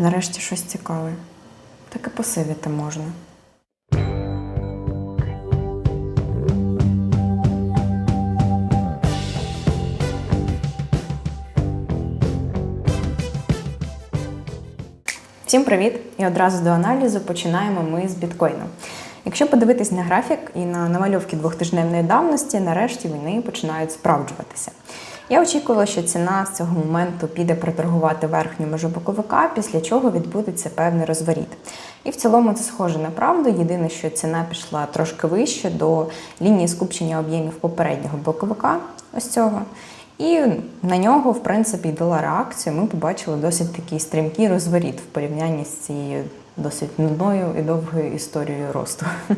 Нарешті щось цікаве. Так і посивіти можна. Всім привіт! І одразу до аналізу починаємо ми з біткоїну. Якщо подивитись на графік і на намальовки двохтижневної давності, нарешті вони починають справджуватися. Я очікувала, що ціна з цього моменту піде проторгувати верхню межу боковика, після чого відбудеться певний розворіт. І в цілому це схоже на правду. Єдине, що ціна пішла трошки вище до лінії скупчення об'ємів попереднього боковика, ось цього. І на нього, в принципі, дала реакцію. Ми побачили досить такий стрімкий розворіт в порівнянні з цією досить нудною і довгою історією росту.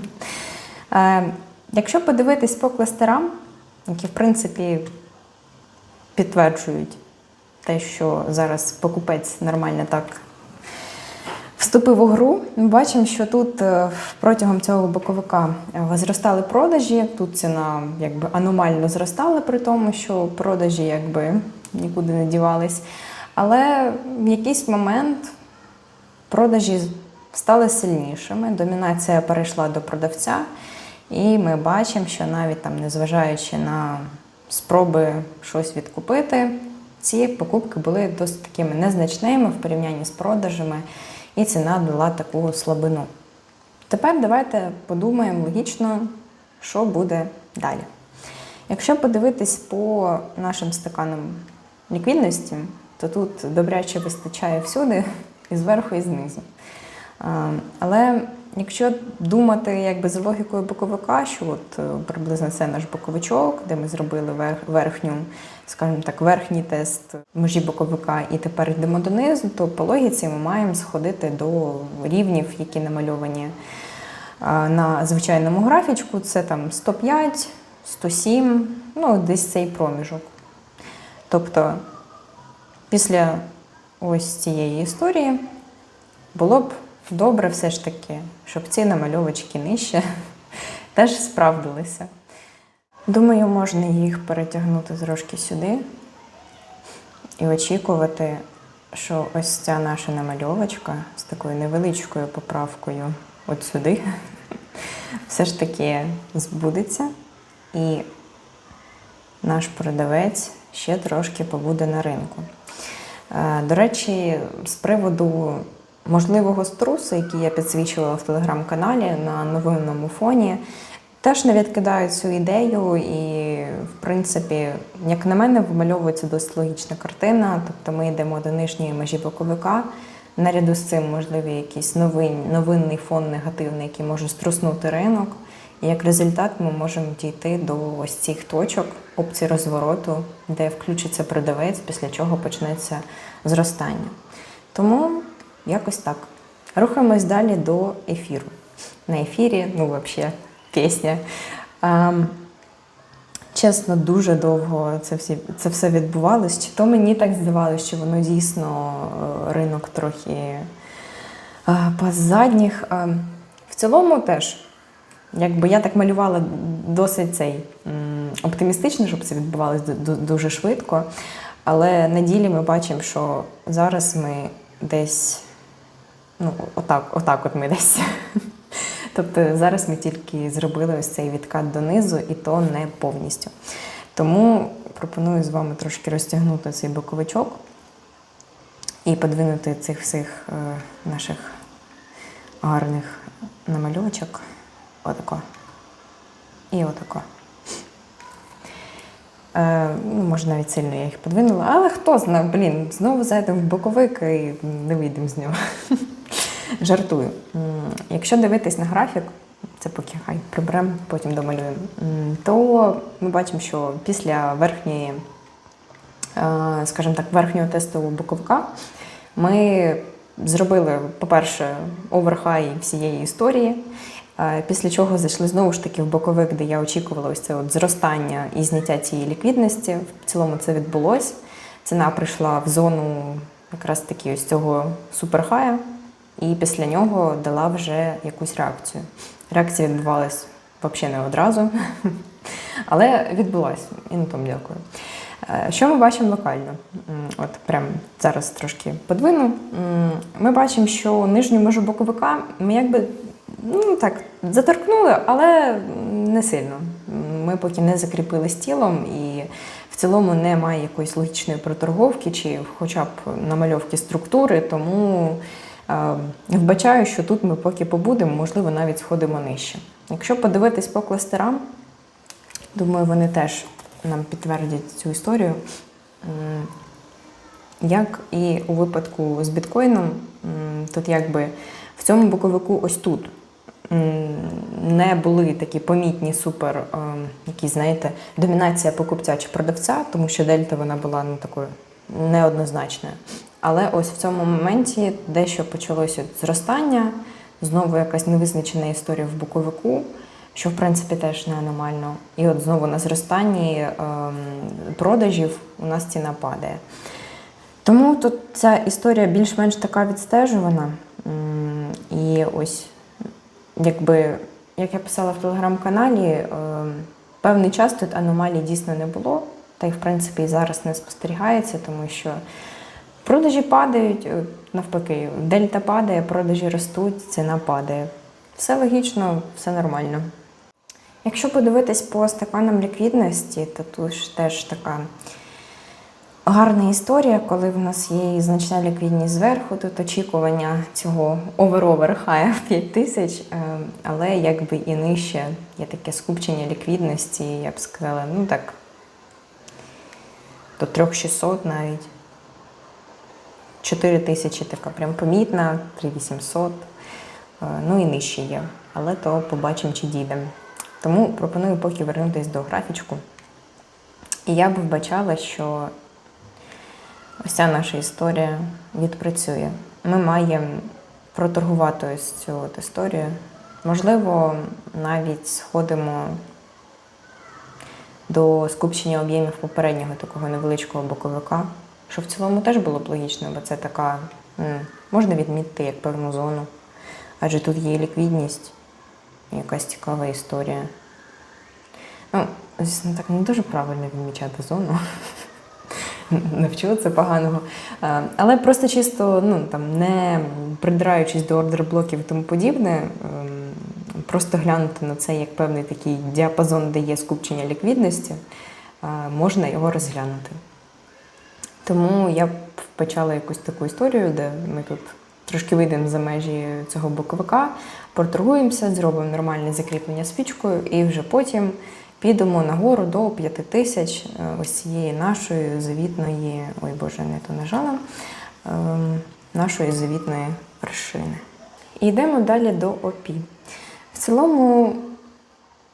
Е, Якщо подивитись по кластерам, які в принципі підтверджують те, що зараз покупець нормально так вступив у гру, ми бачимо, що тут е, протягом цього боковика е, зростали продажі. Тут ціна якби аномально зростала, при тому, що продажі якби нікуди не дівались. Але в якийсь момент продажі стали сильнішими, домінація перейшла до продавця, і ми бачимо, що навіть там, незважаючи на спроби щось відкупити, ці покупки були досить такими незначними в порівнянні з продажами, і ціна дала таку слабину. Тепер давайте подумаємо логічно, що буде далі. Якщо подивитись по нашим стаканам ліквідності, то тут добряче вистачає всюди, і зверху, і знизу. Але якщо думати якби за логікою боковика, що от е, приблизно це наш боковичок, де ми зробили верхню, скажімо так, верхній тест межі боковика, і тепер йдемо донизу, то по логіці ми маємо сходити до рівнів, які намальовані на звичайному графічку. Це там 105, 107, ну десь цей проміжок. Тобто після ось цієї історії було б добре все ж таки, щоб ці намальовочки нижче теж справдилися. Думаю, можна їх перетягнути трошки сюди і очікувати, що ось ця наша намальовочка з такою невеличкою поправкою от сюди все ж таки збудеться, і наш продавець ще трошки побуде на ринку. Е, До речі, з приводу можливого струсу, який я підсвічувала в телеграм-каналі на новинному фоні, теж не відкидаю цю ідею, і, в принципі, як на мене, вимальовується досить логічна картина. Тобто ми йдемо до нижньої межі боковика. Наряду з цим можливий якийсь новин, новинний фон негативний, який може струснути ринок. І як результат ми можемо дійти до ось цих точок опцій розвороту, де включиться продавець, після чого почнеться зростання. Тому якось так. Рухаємось далі до ефіру. На ефірі, ну, взагалі, пісня. Ем, чесно, дуже довго це, всі, це все відбувалось. Чи то мені так здавалося, що воно дійсно е, ринок трохи е, позадніх. Е, В цілому теж, якби я так малювала досить цей оптимістично, щоб це відбувалося ду- ду- дуже швидко. Але на ділі ми бачимо, що зараз ми десь, ну, отак, отак от ми десь. Тобто зараз ми тільки зробили ось цей відкат донизу, і то не повністю. Тому пропоную з вами трошки розтягнути цей боковичок і подвинути цих всіх е, наших гарних намальовочок. Отако. І отако. Е, ну, може, навіть сильно я їх подвинула, але хто знає, блін, знову зайдемо в боковик і не вийдемо з нього. Жартую. Якщо дивитись на графік, це поки хай приберемо, потім домалюємо, то ми бачимо, що після верхньої, е, скажімо так, верхнього тестового боковика ми зробили, по-перше, оверхай всієї історії. Е, Після чого зайшли знову ж таки в боковик, де я очікувала ось це от зростання і зняття цієї ліквідності. В цілому це відбулось. Ціна прийшла в зону якраз таки ось цього суперхая, і після нього дала вже якусь реакцію. Реакція відбувалась взагалі не одразу, але відбулась. І на тому дякую. Е, Що ми бачимо локально? От прям зараз трошки подвину. Ми бачимо, що нижню межу боковика ми якби ну так заторкнули, але не сильно. Ми поки не закріпили з тілом і в цілому немає якоїсь логічної проторговки чи хоча б намальовки структури, тому вбачаю, що тут ми поки побудемо, можливо, навіть сходимо нижче. Якщо подивитись по кластерам, думаю, вони теж нам підтвердять цю історію. Як і у випадку з біткоїном, тут якби в цьому боковику ось тут не були такі помітні супер, якісь, знаєте, домінація покупця чи продавця, тому що дельта вона була ну, такою неоднозначною. Але ось в цьому моменті дещо почалося зростання, знову якась невизначена історія в боковику, що в принципі теж не аномально. І от знову на зростанні ем, продажів у нас ціна падає. Тому тут ця історія більш-менш така відстежувана. І ось, якби, як я писала в телеграм-каналі, е, певний час тут аномалій дійсно не було, та й в принципі і зараз не спостерігається, тому що продажі падають, е, навпаки, дельта падає, продажі ростуть, ціна падає. Все логічно, все нормально. Якщо подивитись по стаканам ліквідності, то тут ж теж така гарна історія, коли в нас є і значна ліквідність зверху, тут очікування цього овер-овер хая в 5 тисяч, е, але якби і нижче є таке скупчення ліквідності, я б сказала, ну так, до 3600 навіть. 4 тисячі така прям помітна, 3800, е, ну і нижче є. Але то побачимо, чи дійдемо. Тому пропоную поки вернутися до графічку. І я б вбачала, що ось ця наша історія відпрацює. Ми маємо проторгувати ось цю от історію. Можливо, навіть сходимо до скупчення об'ємів попереднього такого невеличкого боковика, що в цілому теж було б логічно, бо це така, можна відмітити як певну зону. Адже тут є ліквідність, якась цікава історія. Ну, звісно, так не дуже правильно відмічати зону. Навчила це поганого. Але просто чисто, ну там не придираючись до ордер-блоків і тому подібне, ем, просто глянути на це як певний такий діапазон, де є скупчення ліквідності, можна його розглянути. Тому я почала якусь таку історію, де ми тут трошки вийдемо за межі цього боковика, проторгуємося, зробимо нормальне закріплення спічкою і вже потім підемо нагору до 5 тисяч е, ось цієї нашої завітної, ой Боже, не то нажала, ем, нашої завітної вершини. І йдемо далі до ОПІ. В цілому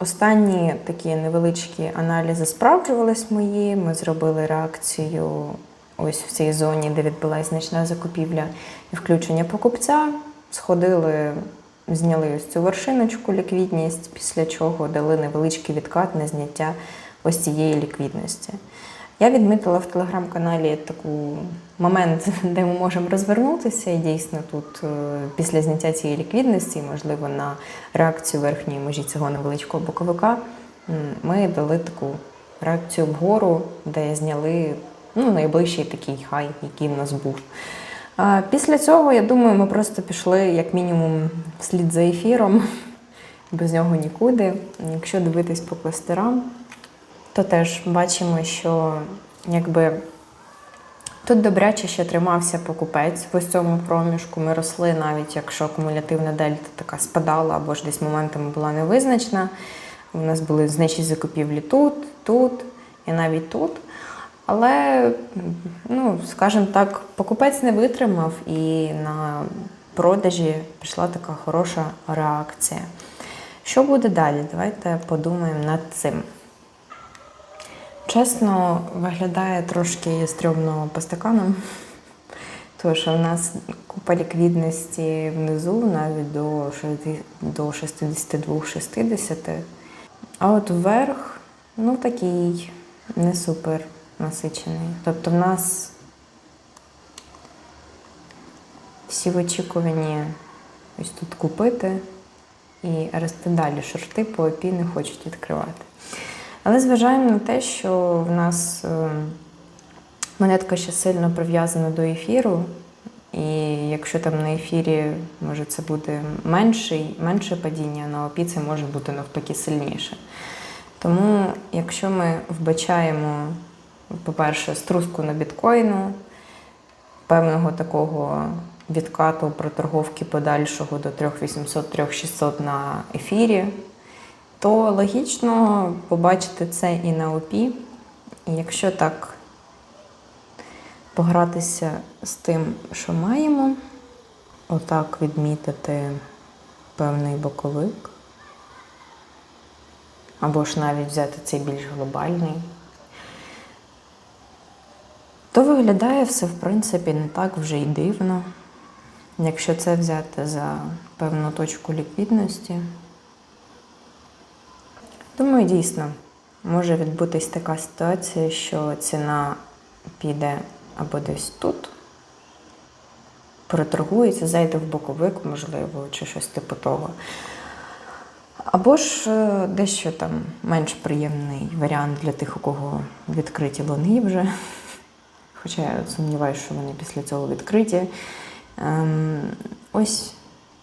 Останні такі невеличкі аналізи справджувались мої. Ми зробили реакцію ось в цій зоні, де відбулася значна закупівля і включення покупця. Сходили, зняли ось цю вершиночку ліквідність, після чого дали невеличкий відкат на зняття ось цієї ліквідності. Я відмітила в телеграм-каналі таку момент, де ми можемо розвернутися, і дійсно тут е, після зняття цієї ліквідності, можливо, на реакцію верхньої межі цього невеличкого боковика, ми дали таку реакцію вгору, де зняли ну, найближчий такий хай, який в нас був. Після цього, я думаю, ми просто пішли як мінімум вслід за ефіром, без нього нікуди. Якщо дивитись по кластерам, то теж бачимо, що якби тут добряче ще тримався покупець в ось цьому проміжку. Ми росли, навіть якщо акумулятивна дельта така спадала або ж десь моментами була невизначена. У нас були значні закупівлі тут, тут і навіть тут. Але, ну, скажімо так, покупець не витримав і на продажі пішла така хороша реакція. Що буде далі? Давайте подумаємо над цим. Чесно, виглядає трошки стрьомно по стаканам, тому що в нас купа ліквідності внизу навіть до 62-60. А от вверх, ну такий не супер насичений. Тобто в нас всі в очікуванні ось тут купити і рости далі. Шорти по ОПІ не хочуть відкривати. Але зважаємо на те, що в нас е, монетка ще сильно прив'язана до ефіру. І якщо там на ефірі може це буде менше, менше падіння, на опі це може бути навпаки сильніше. Тому, якщо ми вбачаємо, по-перше, струску на біткоїну, певного такого відкату проторговки подальшого до 3800-3600 на ефірі, то логічно побачити це і на ОПІ. Якщо так погратися з тим, що маємо, отак відмітити певний боковик, або ж навіть взяти цей більш глобальний, то виглядає все, в принципі, не так вже й дивно. Якщо це взяти за певну точку ліквідності, думаю, дійсно може відбутись така ситуація, що ціна піде або десь тут, проторгується, зайде в боковик, можливо, чи щось типу того. Або ж е, дещо там менш приємний варіант для тих, у кого відкриті лони вже. Хоча я сумніваюся, що вони після цього відкриті. Ем, ось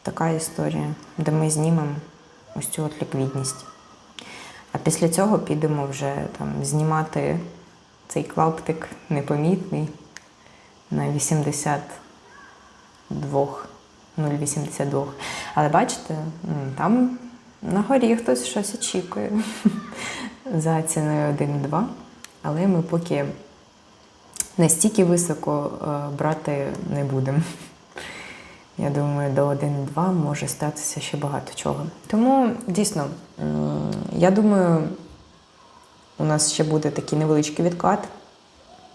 така історія, де ми знімемо ось цю от ліквідність. А після цього підемо вже там знімати цей клаптик непомітний на 82, 0,82. Але бачите, там на горі хтось щось очікує за ціною 1,2. Але ми поки настільки високо е, брати не будемо. Я думаю, до 1,2 може статися ще багато чого. Тому дійсно, я думаю, у нас ще буде такий невеличкий відкат.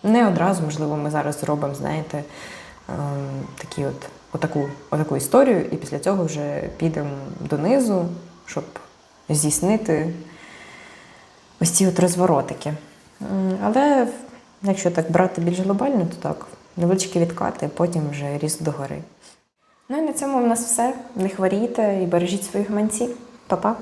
Не одразу, можливо, ми зараз зробимо, знаєте, ем, такі от, отаку, отаку історію, і після цього вже підемо донизу, щоб здійснити ось ці от розворотики. Але якщо так брати більш глобально, то так, невеличкі відкати, потім вже ріст догори. Ну і на цьому в нас все. Не хворійте і бережіть своїх гаманців. Па-па!